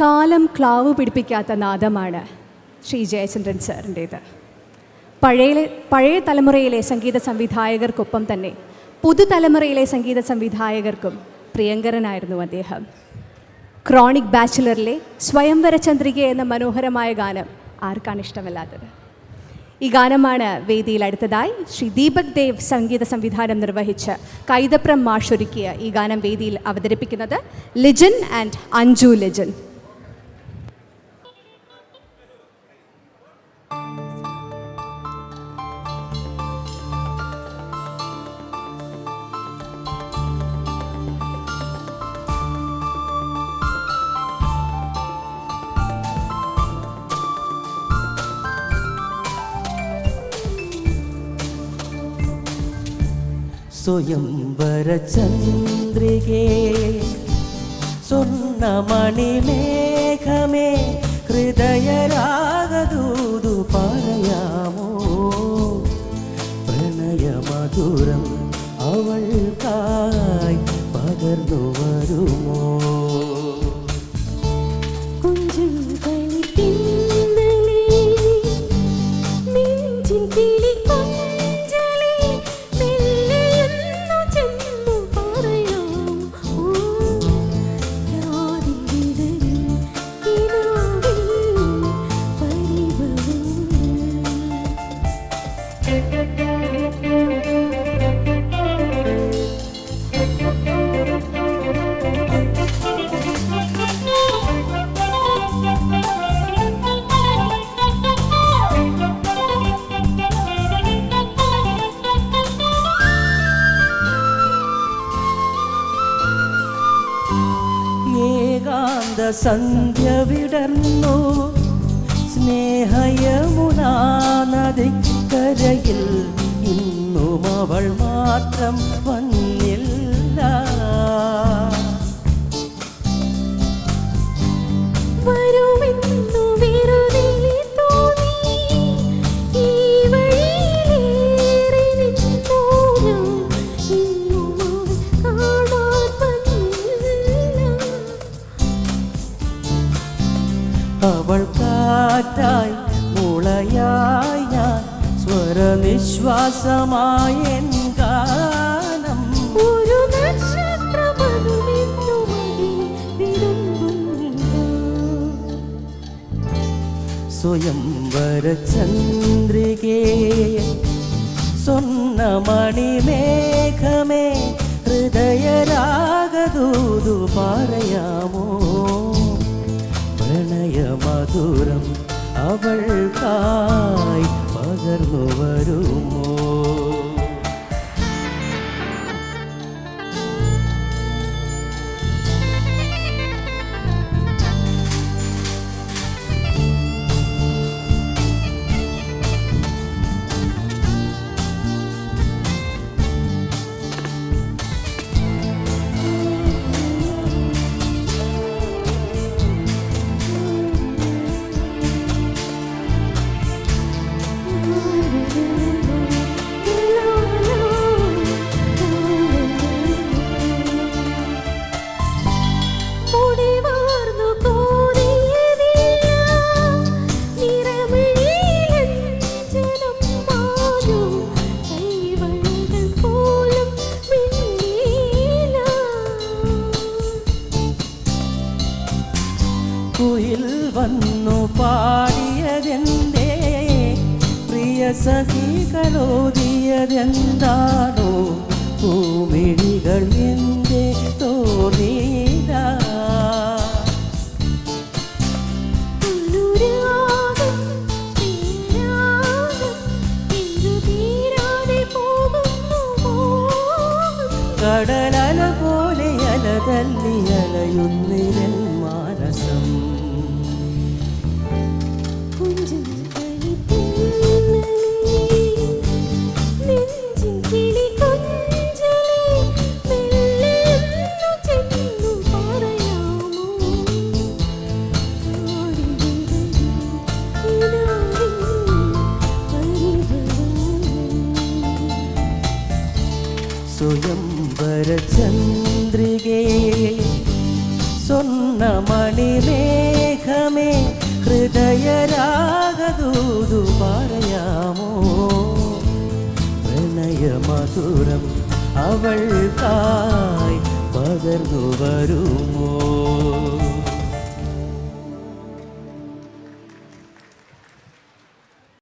കാലം ക്ലാവ് പിടിപ്പിക്കാത്ത നാദമാണ് ശ്രീ ജയചന്ദ്രൻ സാറിന്റേത്. പഴയ പഴയ തലമുറയിലെ സംഗീത സംവിധായകർക്കൊപ്പം തന്നെ പുതുതലമുറയിലെ സംഗീത സംവിധായകർക്കും പ്രിയങ്കരനായിരുന്നു അദ്ദേഹം. ക്രോണിക് ബാച്ചിലറിലെ സ്വയംവര ചന്ദ്രിക എന്ന മനോഹരമായ ഗാനം ആർക്കാണ് ഇഷ്ടമല്ലാത്തത് ഈ ഗാനമാണ് വേദിയിൽ അടുത്തതായി ശ്രീ ദീപക് ദേവ് സംഗീത സംവിധാനം നിർവഹിച്ച് കൈതപ്രം മാഷൊരുക്കിയ ഈ ഗാനം വേദിയിൽ അവതരിപ്പിക്കുന്നത് ലിജൻ ആൻഡ് അഞ്ജു ലിജൻ. സ്വയംവര വരചന്ദ്രികേ സ്വർണമണിമേഘമേ ഹൃദയരാഗദൂതു പറയാമോ പ്രണയമധുരം അവൾക്കായി പകർന്നു വരുമോ? ഏകാന്ത സന്ധ്യ വിടർന്നു സ്നേഹയമുനാ നദിക്കരയിൽ ഇന്നും അവൾ മാത്രം വന്നില്ല അവൾ കാറ്റായി മുളയായി ഞാൻ സ്വരനിശ്വാസമായി എൻ ഗാനം. ഒരു നക്ഷത്രമനുമെന്നു മതിൽ വിടുമ്പുന്നില്ല സ്വയംവര ചന്ദ്രികേ സ്വർണമണിമേഘമേ ഹൃദയരാഗദൂതു പറയാമോ? പ്രണയമധുരം അവൾക്കായി പകർന്നു വരുമോ കുയിൽ വന്നു പാടിയതെന്തേ? പ്രിയ സഖികളോതിയതെന്താണോ പൂമിഴികൾ എന്തേ തോന്നിയില്ല കടലല പോലെ അലതല്ലി അലയുന്നിരുന്നു സ്വയംവര ചന്ദ്രികേ സ്വർണമണിമേ ഇഷ്ടമേ ഹൃദയരാഗദൂതു പറയാമോ പ്രണയമധുരം അവൾക്കായി പകർന്നു വരുമോ